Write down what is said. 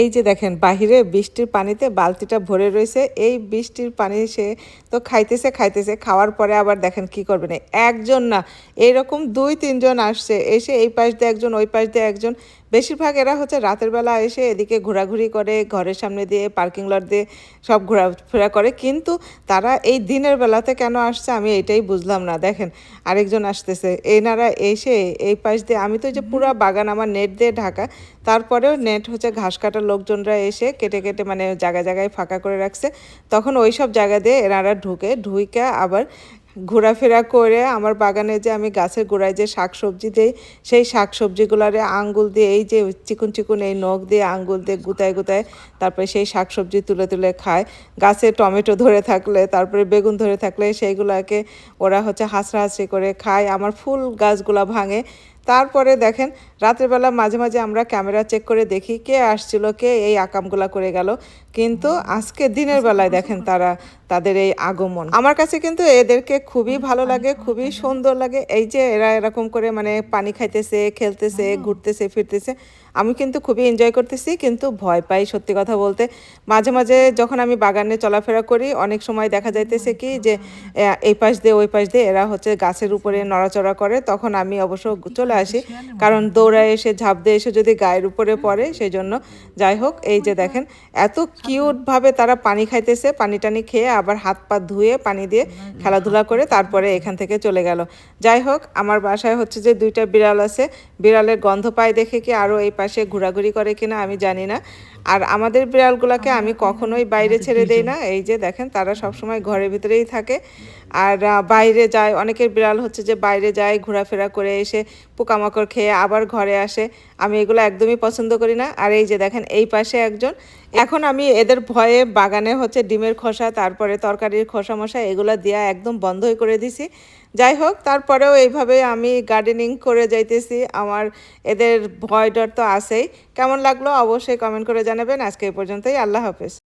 এই যে দেখেন, বাহিরে বৃষ্টির পানিতে বালতিটা ভরে রয়েছে। এই বৃষ্টির পানি সে তো খাইতেছে খাইতেছে, খাওয়ার পরে আবার দেখেন কি করবে না। একজন না এইরকম দুই, তিনজন আসছে, এসে এই পাশ দিয়ে একজন, ওই পাশ দিয়ে একজন। বেশিরভাগ এরা হচ্ছে রাতের বেলা এসে এদিকে ঘোরাঘুরি করে, ঘরের সামনে দিয়ে পার্কিং লট দিয়ে সব ঘোরাফেরা করে। কিন্তু তারা এই দিনের বেলাতে কেন আসছে আমি এটাই বুঝলাম না। দেখেন, আরেকজন আসতেছে, এনারা এসে এই পাশ দিয়ে, আমি তো যে পুরো বাগান, আমার নেট দিয়ে ঢাকা তারপরেও নেট হচ্ছে ঘাস কাটার লোকজনরা এসে কেটে কেটে মানে জায়গায় জায়গায় ফাঁকা করে রাখছে। তখন ওই সব জায়গা দিয়ে এনারা ঢুকে, ঢুইকা আবার ঘোরাফেরা করে আমার বাগানে যে আমি গাছের গোড়ায় যে শাক সবজি দিই, সেই শাক সবজিগুলারে আঙ্গুল দিয়ে এই যে চিকুন চিকুন এই নখ দিয়ে আঙ্গুল দিয়ে গুতায় গুতায় তারপরে সেই শাক সবজি তুলে তুলে খায়। গাছে টমেটো ধরে থাকলে, তারপরে বেগুন ধরে থাকলে সেইগুলাকে ওরা হচ্ছে হাসড়াহাসড়ি করে খায়। আমার ফুল গাছগুলা ভাঙে। তারপরে দেখেন, রাতের বেলা মাঝে মাঝে আমরা ক্যামেরা চেক করে দেখি কে আসছিল, কে এই আকামগুলা করে গেল। কিন্তু আজকে দিনের বেলায় দেখেন তারা, তাদের এই আগমন। আমার কাছে কিন্তু এদেরকে খুবই ভালো লাগে, খুবই সুন্দর লাগে। এই যে এরা এরকম করে মানে পানি খাইতেছে, খেলতেছে, ঘুরতেছে, ফিরতেছে, আমি কিন্তু খুবই এনজয় করতেছি। কিন্তু ভয় পাই সত্যি কথা বলতে। মাঝে মাঝে যখন আমি বাগানে চলাফেরা করি, অনেক সময় দেখা যাইতেছে কি যে এই পাশ দিয়ে ওই পাশ দিয়ে এরা হচ্ছে গাছের উপরে নড়াচড়া করে। তখন আমি অবশ্য চলে আসি। কারণ দৌড়ায় এসে ঝাঁপ দিয়ে এসে যদি গায়ের উপরে পড়ে সেই জন্য যাই হোক এই যে দেখেন এত কিউটভাবে তারা পানি খাইতেছে পানি টানি খেয়ে আবার হাত পা ধুয়ে পানি দিয়ে খেলাধুলা করে তারপরে এখান থেকে চলে গেল। যাই হোক আমার বাসায় হচ্ছে যে দুইটা বিড়াল আছে। বিড়ালের গন্ধ পাই দেখে কি আরও এই পাশে ঘোরাঘুরি করে কিনা আমি জানি না। আর আমাদের বিড়ালগুলোকে আমি কখনোই বাইরে ছেড়ে দেই না। এই যে দেখেন তারা সবসময় ঘরের ভিতরেই থাকে। আর বাইরে যায় অনেকের বিড়াল হচ্ছে যে বাইরে যায় ঘোরাফেরা করে এসে পোকামাকড় খেয়ে আবার ঘরে আসে। আমি এগুলো একদমই পছন্দ করি না। আর এই যে দেখেন, এই পাশে একজন। এখন আমি এদের ভয়ে বাগানে হচ্ছে ডিমের খোসা, তারপরে তরকারির খোসা মশা এগুলো দেওয়া একদম বন্ধই করে দিছি। যাই হোক, তারপরেও এইভাবে আমি গার্ডেনিং করে যাইতেছি। আমার এদের ভয় ডর তো আছেই। কেমন লাগল অবশ্যই কমেন্ট করে জানাবেন। আজকে এই পর্যন্তই। আল্লাহ হাফেজ।